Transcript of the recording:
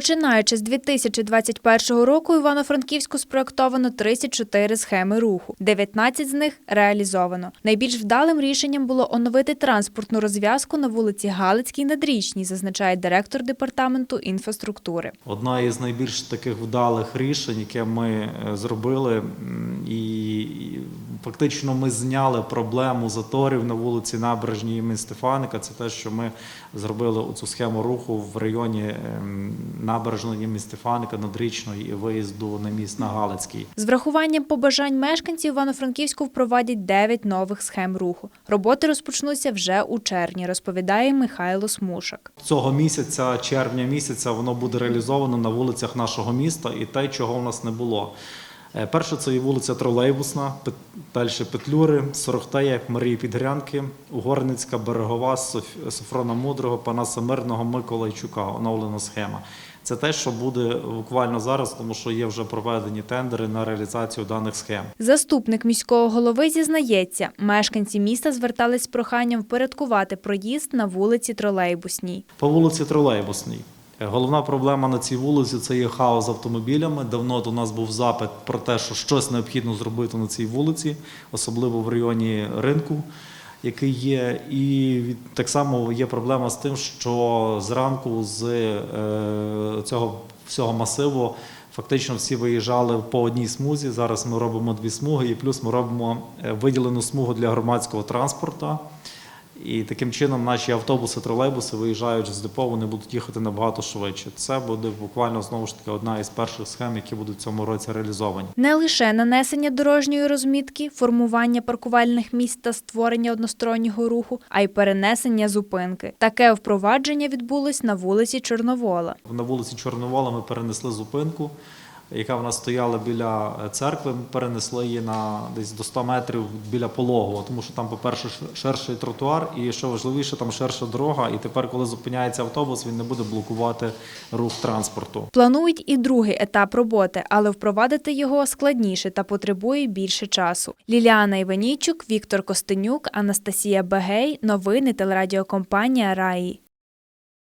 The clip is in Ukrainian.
Починаючи з 2021 року, Івано-Франківську спроектовано 34 схеми руху. 19 з них реалізовано. Найбільш вдалим рішенням було оновити транспортну розв'язку на вулиці Галицькій надрічній, зазначає директор департаменту інфраструктури. Одна із найбільш таких вдалих рішень, яке ми е, зробили, і фактично ми зняли проблему заторів на вулиці Набережній імені Стефаника. Це те, що ми зробили цю схему руху в районі ем, Набережної імені Стефаника, Надрічної і виїзду на міст на Галицький. З врахуванням побажань мешканців Івано-Франківську впровадять 9 нових схем руху. Роботи розпочнуться вже у червні, розповідає Михайло Смушак. Цього місяця, червня місяця, воно буде реалізовано на вулицях нашого міста і те, чого в нас не було. Е, Перше це є вулиця Тролейбусна, далі Петлюри, Сорохтея, Марії Підгрянки, Угорницька, Берегова, Соф- Софрона Мудрого, Панаса Мирного, Миколайчука. Оновлена схема. Це те, що буде буквально зараз, тому що є вже проведені тендери на реалізацію даних схем. Заступник міського голови зізнається, мешканці міста звертались з проханням впорядкувати проїзд на вулиці Тролейбусній. По вулиці Тролейбусній. Головна проблема на цій вулиці це є хаос з автомобілями. Давно до нас був запит про те, що щось необхідно зробити на цій вулиці, особливо в районі ринку, який є. І так само є проблема з тим, що зранку з е, цього всього масиву фактично всі виїжджали по одній смузі. Зараз ми робимо дві смуги, і плюс ми робимо е, виділену смугу для громадського транспорту. І таким чином наші автобуси, тролейбуси, виїжджаючи з депо, вони будуть їхати набагато швидше. Це буде буквально знову ж таки одна із перших схем, які будуть в цьому році реалізовані. Не лише нанесення дорожньої розмітки, формування паркувальних місць та створення одностороннього руху, а й перенесення зупинки. Таке впровадження відбулось на вулиці Чорновола. На вулиці Чорновола ми перенесли зупинку, яка в нас стояла біля е, церкви. Ми перенесли її на десь до 100 метрів біля пологового, тому що там, по-перше, ширший тротуар, і що важливіше, там ширша дорога. І тепер, коли зупиняється автобус, він не буде блокувати рух транспорту. Планують і другий етап роботи, але впровадити його складніше та потребує більше часу. Ліліана Іванійчук, Віктор Костенюк, Анастасія Бегей. Новини телерадіокомпанія Раї.